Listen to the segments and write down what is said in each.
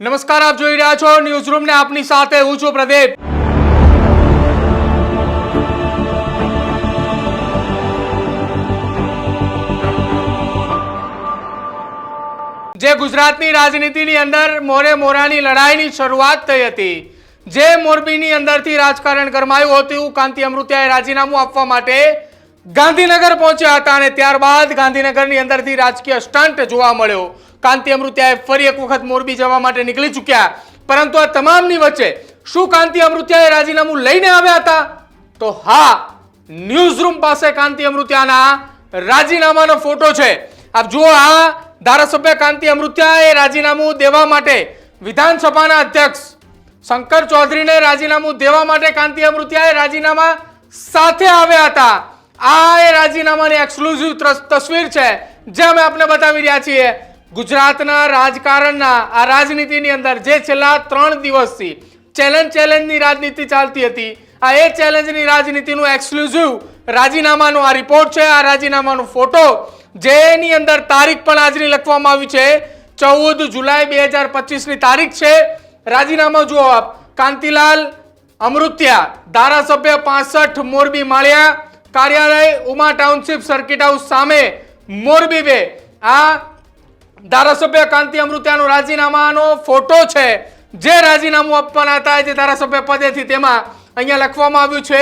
નમસ્કાર, આપ જોઈ રહ્યા છો ન્યૂઝ રૂમ ને આપની સાથે હું છું પ્રદીપ. જે ગુજરાતની રાજનીતિની અંદર મોરે મોરાની લડાઈની શરૂઆત થઈ હતી. જે મોરબીની અંદરથી રાજકારણ ગરમાયું હતું, કાંતિ અમૃતિયાએ રાજીનામું આપવા માટે ગાંધીનગર પહોંચ્યા હતા અને ત્યારબાદ ગાંધીનગરની અંદરથી રાજકીય સ્ટન્ટ જોવા મળ્યો. કાંતિ અમૃતિયાએ ફરી એક વખત મોરબી જવા માટે નીકળી ચૂક્યા. પરંતુ આ તમામની વચ્ચે શું કાંતિ અમૃત્યાએ રાજીનામું લઈને આવ્યા હતા? તો હા ન્યૂઝ રૂમ પાસે કાંતિ અમૃત્યાના રાજીનામાનો ફોટો છે. આપ જુઓ આ ધારાસભ્ય કાંતિ અમૃત્યાએ રાજીનામું દેવા માટે વિધાનસભાના અધ્યક્ષ શંકર ચૌધરીને રાજીનામું દેવા માટે કાંતિ અમૃત્યાએ રાજીનામા સાથે આવ્યા હતા. આ એ રાજીનામાની એક્સક્લુઝિવ તસવીર છે. જે અમે આપને બતાવી રહ્યા છીએ. ગુજરાતના રાજકારણના, આ રાજનીતિની અંદર જે છેલ્લા ત્રણ દિવસથી ચેલેન્જ ચેલેન્જની રાજનીતિ ચાલતી હતી, આ એ ચેલેન્જની રાજનીતિનું એક્સક્લુઝિવ રાજીનામાનો આ રિપોર્ટ છે, આ રાજીનામાનો ફોટો જેની અંદર તારીખ પણ આજની લખવામાં આવી છે. ચૌદ જુલાઈ બે હજાર પચીસની તારીખ છે. રાજીનામા જુઓ આપ. કાંતિલાલ અમૃત્યા, ધારાસભ્ય પાસઠ, મોરબી માળિયા, કાર્યાલય ઉમા ટાઉનશીપ સર્કિટ હાઉસ સામે મોરબી બે. આ ધારાસભ્ય કાંતિ અમૃત્યાનો રાજીનામાનો ફોટો છે. જે રાજીનામું આપવાના હતા જે ધારાસભ્ય પદેથી તેમાં અહીંયા લખવામાં આવ્યું છે.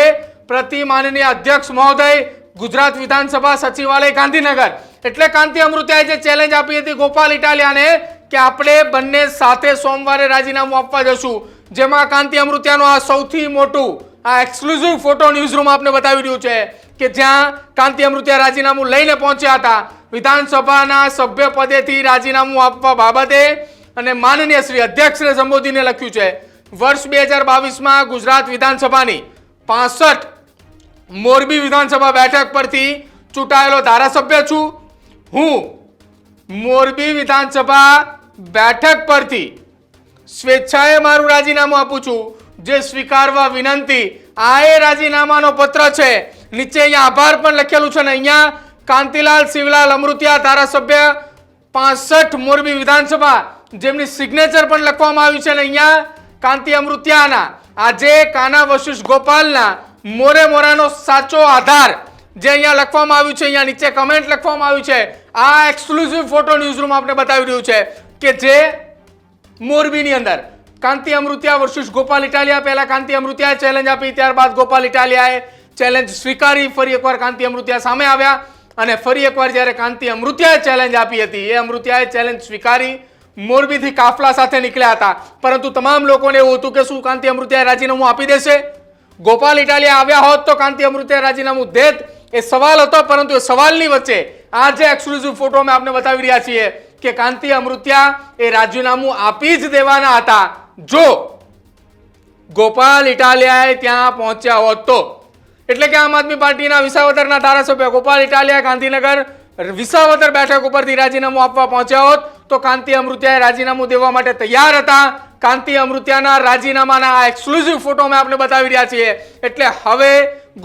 પ્રતિ માનનીય અધ્યક્ષ મહોદય, ગુજરાત વિધાનસભા સચિવાલય, ગાંધીનગર. એટલે કાંતિ અમૃત્યાએ જે ચેલેન્જ આપી હતી ગોપાલ ઇટાલિયાને કે આપણે બંને સાથે સોમવારે રાજીનામું આપવા જશું. જેમાં કાંતિ અમૃત્યાનો આ સૌથી મોટું, આ એક્સક્લુઝિવ ફોટો ન્યૂઝરૂમ આપને બતાવી રહ્યું છે કે જ્યાં કાંતિ અમૃત્યા રાજીનામું લઈને પહોંચ્યા હતા. વિધાનસભાના સભ્ય પદેથી રાજીનામું આપવા બાબતે અને માનનીય શ્રી અધ્યક્ષને સંબોધીને લખ્યું છે. વર્ષ બે હજાર બાવીસમાં ગુજરાત વિધાનસભાની પાસઠ મોરબી વિધાનસભા બેઠક પરથી ચૂંટાયેલો ધારાસભ્ય છું. હું મોરબી વિધાનસભા બેઠક પરથી સ્વેચ્છાએ મારું રાજીનામું આપું છું. જે સ્વીકારવા વિનંતી, આ એ રાજીનામાનો પત્ર છે. નીચે અહીંયા આભાર પણ લખેલું છે ને અહીંયા કાંતિલાલ શિવલાલ અમૃતિયા ધારાસભ્ય પાસઠ મોરબી વિધાનસભા, જેમની સિગ્નેચર પણ લખવામાં આવી છે ને અહીંયા કાંતિ અમૃતિયાના, આજે કાના વશિષ ગોપાલના મોરે મોરાનો સાચો આધાર જે અહીંયા લખવામાં આવ્યું છે, અહીંયા નીચે કમેન્ટ લખવામાં આવ્યું છે. આ એક્સક્લુઝિવ ફોટો ન્યૂઝરૂમ આપણે બતાવી રહ્યું છે કે જે મોરબીની અંદર કાંતિ અમૃતિયા વર્સિસ ગોપાલ ઇટાલિયા, પહેલા કાંતિ અમૃતિયાએ ચેલેન્જ આપી, ત્યારબાદ ગોપાલ ઇટાલિયાએ ચેલેન્જ સ્વીકારી, ફરી એકવાર કાંતિ અમૃતિયા સામે આવ્યા. અને ફરી એકવાર જ્યારે કાંતિ અમૃત્યાએ ચેલેન્જ આપી હતી, એ અમૃતિયાએ ચેલેન્જ સ્વીકારી, મોરબીથી કાફલા સાથે નીકળ્યા હતા. પરંતુ તમામ લોકોને એવું હતું કે શું કાંતિ અમૃત્યાએ રાજીનામું આપી દેશે? ગોપાલ ઇટાલિયા આવ્યા હોત તો કાંતિ અમૃત્યાએ રાજીનામું દેત. એ સવાલ હતો, પરંતુ એ સવાલની વચ્ચે આ જે એક્સક્લુઝિવ ફોટો અમે આપને બતાવી રહ્યા છીએ કે કાંતિ અમૃત્યા એ રાજીનામું આપી જ દેવાના હતા. જો ગોપાલ ઇટાલિયાએ ત્યાં પહોંચ્યા હોત તો એટલે કે આમ આદમી પાર્ટીના વિસાવદરના ધારાસભ્ય ગોપાલ ઇટાલિયા ગાંધીનગર વિસાવદર બેઠક ઉપરથી રાજીનામું આપવા પહોંચ્યા હોત, તો કાંતિ અમૃત્યાએ રાજીનામું દેવા માટે તૈયાર હતા. કાંતિ અમૃત્યાના રાજીનામાના આ એક્સક્લુઝિવ ફોટો અમે આપને બતાવી રહ્યા છીએ. એટલે હવે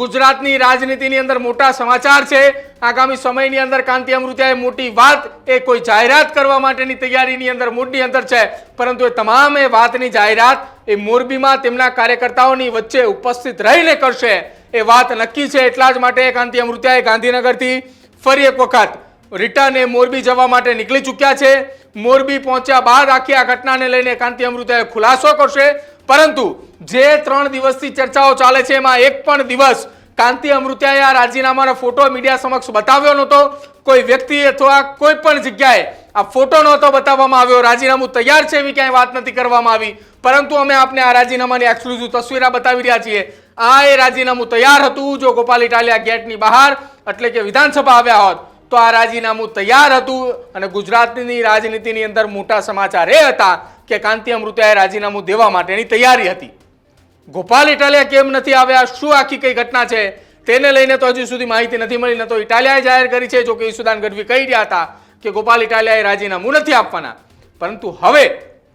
ગુજરાતની રાજનીતિની અંદર મોટા સમાચાર છે. આગામી સમયની અંદર કાંતિ અમૃત્યાએ મોટી વાત એ કોઈ જાહેરાત કરવા માટેની તૈયારીની અંદર મોટી અંદર છે. પરંતુ એ તમામ એ વાતની જાહેરાત એ મોરબીમાં તેમના કાર્યકર્તાઓની વચ્ચે ઉપસ્થિત રહીને કરશે. એ વાત નક્કી છે એટલા જ માટે કાંતિ અમૃત્યાએ ગાંધીનગરથી ફરી એક વખત રિટર્ન એ મોરબી જવા માટે નીકળી ચૂક્યા છે. મોરબી પહોંચ્યા બાદ આખી આ ઘટનાને લઈને કાંતિ અમૃતાએ ખુલાસો કરશે. પરંતુ જે ત્રણ દિવસથી ચર્ચાઓ ચાલે છે, એમાં એક પણ દિવસ કાંતિ અમૃત્યાએ આ રાજીનામાનો ફોટો મીડિયા સમક્ષ બતાવ્યો નહોતો. કોઈ વ્યક્તિ અથવા કોઈ પણ જગ્યાએ આ ફોટો નહોતો બતાવવામાં આવ્યો, રાજીનામું તૈયાર છે એવી ક્યાંય વાત નથી કરવામાં આવી. પરંતુ અમે આપને આ રાજીનામાની એક્સક્લુઝિવ તસવીરા બતાવી રહ્યા છીએ. આ એ રાજીનામું તૈયાર હતું જો ગોપાલ ઇટાલિયા ગેટની બહાર એટલે કે વિધાનસભા આવ્યા હોત, તો આ રાજીનામું તૈયાર હતું અને ગુજરાતની રાજનીતિની અંદર મોટા સમાચાર એ હતા કે કાંતિ અમૃતાએ રાજીનામું દેવા માટેની તૈયારી હતી. ગોપાલ ઇટાલિયા કેમ નથી આવ્યા? શું આખી કઈ ઘટના છે? તેને લઈને તો હજુ સુધી માહિતી નથી મળી, ન તો ઇટાલિયાએ જાહેર કરી છે, જો કે ઈસુદાન ગઢવી કહી રહ્યા હતા કે ગોપાલ ઇટાલિયાએ રાજીનામું નથી આપવાના. પરંતુ હવે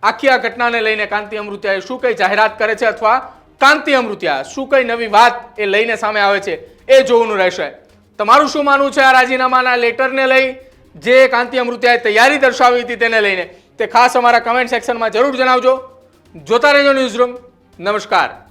આખી આ ઘટનાને લઈને કાંતિ અમૃત્યાએ શું કઈ જાહેરાત કરે છે અથવા કાંતિ અમૃત્યા શું કઈ નવી વાત એ લઈને સામે આવે છે એ જોવાનું રહેશે. તમારું શું માનવું છે આ રાજીનામાના લેટરને લઈ? જે કાંતિ અમૃત્યાએ તૈયારી દર્શાવી હતી તેને લઈને તે ખાસ અમારા કમેન્ટ સેક્શનમાં જરૂર જણાવજો. જોતા રહેજો ન્યૂઝરૂમ નમસ્કાર.